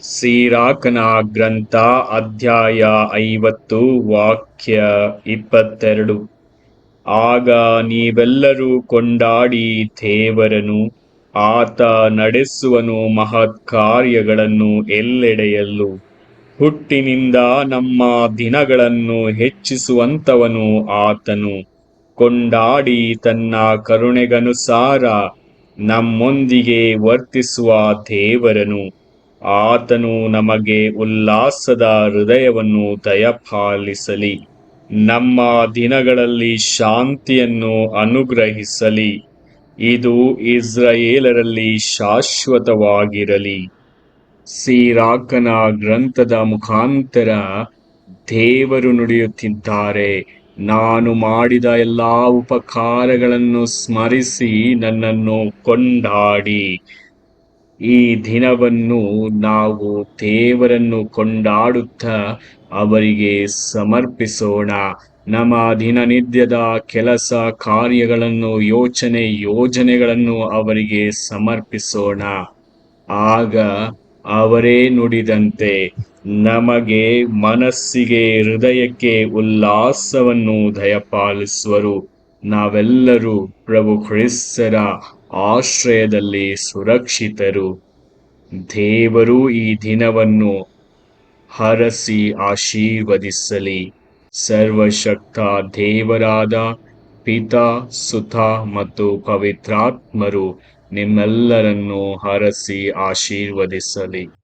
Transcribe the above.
ಸೀರಾಕನ ಗ್ರಂಥ ಅಧ್ಯಾಯ ಐವತ್ತು, ವಾಕ್ಯ ಇಪ್ಪತ್ತೆರಡು. ಆಗ ನೀವೆಲ್ಲರೂ ಕೊಂಡಾಡಿ ದೇವರನು ಆತ ನಡೆಸುವನು ಮಹತ್ ಕಾರ್ಯಗಳನ್ನು ಎಲ್ಲೆಡೆಯಲ್ಲೂ. ಹುಟ್ಟಿನಿಂದ ನಮ್ಮ ದಿನಗಳನ್ನು ಹೆಚ್ಚಿಸುವಂತವನು ಆತನು. ಕೊಂಡಾಡಿ ತನ್ನ ಕರುಣೆಗನುಸಾರ ನಮ್ಮೊಂದಿಗೆ ವರ್ತಿಸುವ ದೇವರನು ಆತನು ನಮಗೆ ಉಲ್ಲಾಸದ ಹೃದಯವನ್ನು ದಯಪಾಲಿಸಲಿ, ನಮ್ಮ ದಿನಗಳಲ್ಲಿ ಶಾಂತಿಯನ್ನು ಅನುಗ್ರಹಿಸಲಿ. ಇದು ಇಸ್ರಾಯೇಲರಲ್ಲಿ ಶಾಶ್ವತವಾಗಿರಲಿ. ಸೀರಾಕನ ಗ್ರಂಥದ ಮುಖಾಂತರ ದೇವರು ನುಡಿಯುತ್ತಿದ್ದಾರೆ. ನಾನು ಮಾಡಿದ ಎಲ್ಲಾ ಉಪಕಾರಗಳನ್ನು ಸ್ಮರಿಸಿ ನನ್ನನ್ನು ಕೊಂಡಾಡಿ. ಈ ದಿನವನ್ನು ನಾವು ದೇವರನ್ನು ಕೊಂಡಾಡುತ್ತಾ ಅವರಿಗೆ ಸಮರ್ಪಿಸೋಣ. ನಮ್ಮ ದಿನನಿತ್ಯದ ಕೆಲಸ ಕಾರ್ಯಗಳನ್ನು, ಯೋಚನೆ, ಯೋಜನೆಗಳನ್ನು ಅವರಿಗೆ ಸಮರ್ಪಿಸೋಣ. ಆಗ ಅವರೇ ನುಡಿದಂತೆ ನಮಗೆ ಮನಸ್ಸಿಗೆ, ಹೃದಯಕ್ಕೆ ಉಲ್ಲಾಸವನ್ನು ದಯಪಾಲಿಸುವರು. ನಾವೆಲ್ಲರೂ ಪ್ರಭು ಕ್ರಿಸ್ತರ ಆಶ್ರಯದಲ್ಲಿ ಸುರಕ್ಷಿತರು. ದೇವರು ಈ ದಿನವನ್ನು ಹರಸಿ ಆಶೀರ್ವದಿಸಲಿ. ಸರ್ವಶಕ್ತ ದೇವರಾದ ಪಿತ, ಸುತ ಮತ್ತು ಪವಿತ್ರಾತ್ಮರು ನಿಮ್ಮೆಲ್ಲರನ್ನು ಹರಸಿ ಆಶೀರ್ವದಿಸಲಿ.